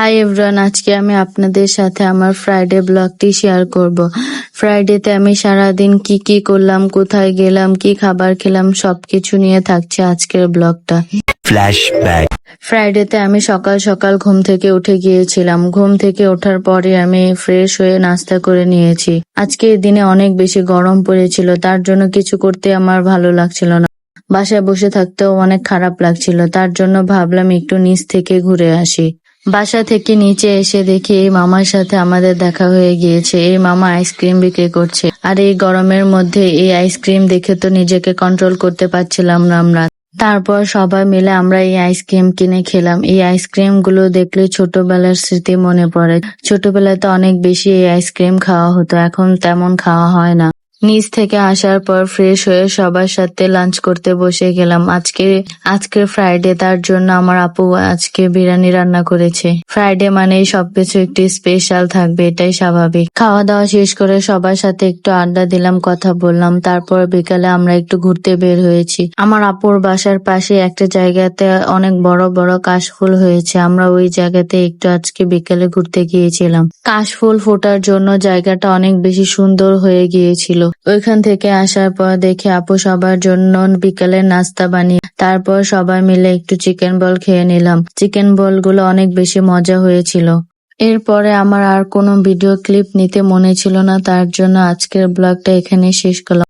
Hi everyone আজকে আমি আপনাদের সাথে আমার ফ্রাইডে ব্লগটি শেয়ার করব। ফ্রাইডেতে আমি সারাদিন কি কি করলাম কোথায় গেলাম কি খাবার খেলাম সবকিছু নিয়ে থাকছে আজকের ব্লগটা. ফ্রাইডেতে আমি সকাল সকাল ঘুম থেকে উঠে গিয়েছিলাম। ঘুম থেকে ওঠার পরে আমি ফ্রেশ হয়ে নাস্তা করে নিয়েছি। আজকে দিনে অনেক বেশি গরম পড়েছিল তার জন্য কিছু করতে আমার ভালো লাগছিল না। বাসায় বসে থাকতেও অনেক খারাপ লাগছিল তার জন্য ভাবলাম একটু নিচ থেকে ঘুরে আসি। বাসা থেকে নিচে এসে দেখি এই মামার সাথে আমাদের দেখা হয়ে গিয়েছে। এই মামা আইসক্রিম বিক্রি করছে। আর এই গরমের মধ্যে এই আইসক্রিম দেখে তো নিজেকে কন্ট্রোল করতে পারছিলাম না আমরা। তারপর সবাই মিলে আমরা এই আইসক্রিম কিনে খেলাম। এই আইসক্রিমগুলো দেখলে ছোটবেলার স্মৃতি মনে পড়ে। ছোটবেলায় তো অনেক বেশি এই আইসক্রিম খাওয়া হতো। এখন তেমন খাওয়া হয় না। নিচ থেকে আসার পর ফ্রেশ হয়ে সবার সাথে লাঞ্চ করতে বসে গেলাম। আজকে আজকে ফ্রাইডে তার জন্য আমার আপু আজকে বিরিয়ানি রান্না করেছে। ফ্রাইডে মানেই সবকিছু একটি স্পেশাল থাকবে, এটাই স্বাভাবিক। খাওয়া দাওয়া শেষ করে সবার সাথে একটু আড্ডা দিলাম, কথা বললাম। তারপর বিকালে আমরা একটু ঘুরতে বের হয়েছি। আমার আপুর বাসার পাশে একটা জায়গাতে অনেক বড় বড় কাশফুল হয়েছে। আমরা ওই জায়গাতে একটু আজকে বিকালে ঘুরতে গিয়েছিলাম। কাশফুল ফোটার জন্য জায়গাটা অনেক বেশি সুন্দর হয়ে গিয়েছিল। ওইখান থেকে আসার পর দেখে আপু সবার জন্য বিকালে নাস্তা বানিয়ে তারপর সবাই মিলে একটু চিকেন বল খেয়ে নিলাম। চিকেন বলগুলো অনেক বেশি মজা হয়েছিল। এরপরে আমার আর কোনো ভিডিও ক্লিপ নিতে মনে ছিল না, তার জন্য আজকের ব্লগটা এখানে শেষ করলাম।